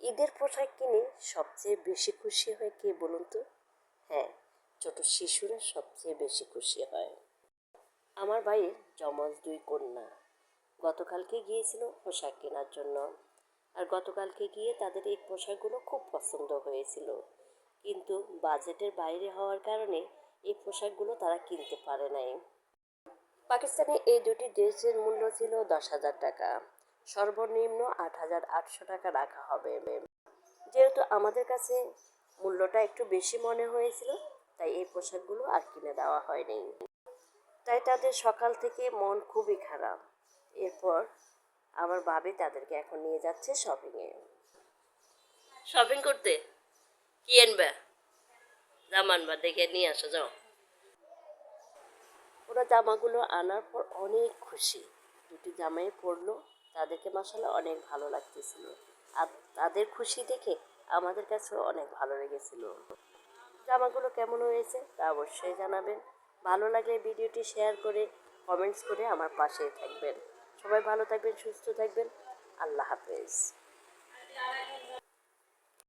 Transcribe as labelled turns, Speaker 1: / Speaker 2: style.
Speaker 1: ঈদের পোশাক কিনে সবচেয়ে বেশি খুশি হয় কে বলুন তো? হ্যাঁ ছোট শিশুরা সবচেয়ে বেশি খুশি হয়। আমার ভাইয়ের জমজ দুই কন্যা। গতকালকে গিয়েছিল পোশাক কেনার জন্য। আর গতকালকে গিয়ে তাদের এই পোশাকগুলো খুব পছন্দ হয়েছিল। কিন্তু বাজেটের বাইরে হওয়ার কারণে এই পোশাকগুলো তারা কিনতে পারে নাই। পাকিস্তানে এই দুটি ড্রেসের মূল্য ছিল দশ হাজার টাকা। সর্বনিম্ন আট হাজার আটশো টাকা রাখা হবে যেহেতু আমাদের কাছে মূল্যটা একটু বেশি মনে হয়েছিল তাই এই পোশাকগুলো আর কিনে দেওয়া হয়নি। তাই তাদের সকাল থেকে মন খুবই খারাপ। এরপর আমার ভাবি তাদেরকে এখন নিয়ে যাচ্ছে শপিংয়ে শপিং করতে? কি আনবে? জামা আনবা দেখে নিয়ে আসো যাও। ওরা জামাগুলো আনার পর অনেক খুশি। দুটি জামাই পরলো তাদেরকে মাসালে অনেক ভালো লাগতেছিল। আর তাদের খুশি দেখে আমাদের কাছেও অনেক ভালো লেগেছিল। জামাগুলো কেমন হয়েছে তা অবশ্যই জানাবেন। ভালো লাগলে ভিডিওটি শেয়ার করে কমেন্টস করে আমার পাশেই থাকবেন। সবাই ভালো থাকবেন, সুস্থ থাকবেন। আল্লাহ হাফেজ।